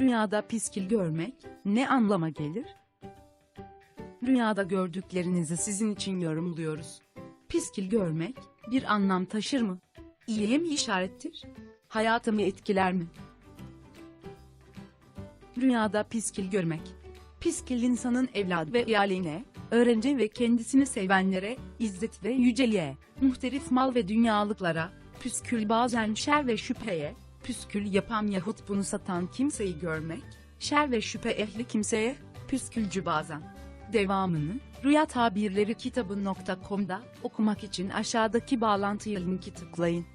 Rüyada piskil görmek ne anlama gelir? Rüyada gördüklerinizi sizin için yorumluyoruz. Piskil görmek bir anlam taşır mı? İyiye mi işarettir? Hayatımı etkiler mi? Rüyada piskil görmek. Piskil insanın evladı ve iyaline, öğrenci ve kendisini sevenlere, izzet ve yüceliğe, muhtelif mal ve dünyalıklara, püskül bazen şer ve şüpheye, püskül yapan yahut bunu satan kimseyi görmek, şer ve şüphe ehli kimseye, püskülcü bazen. Devamını, Rüya Tabirleri kitabı.com'da okumak için aşağıdaki bağlantıya linki tıklayın.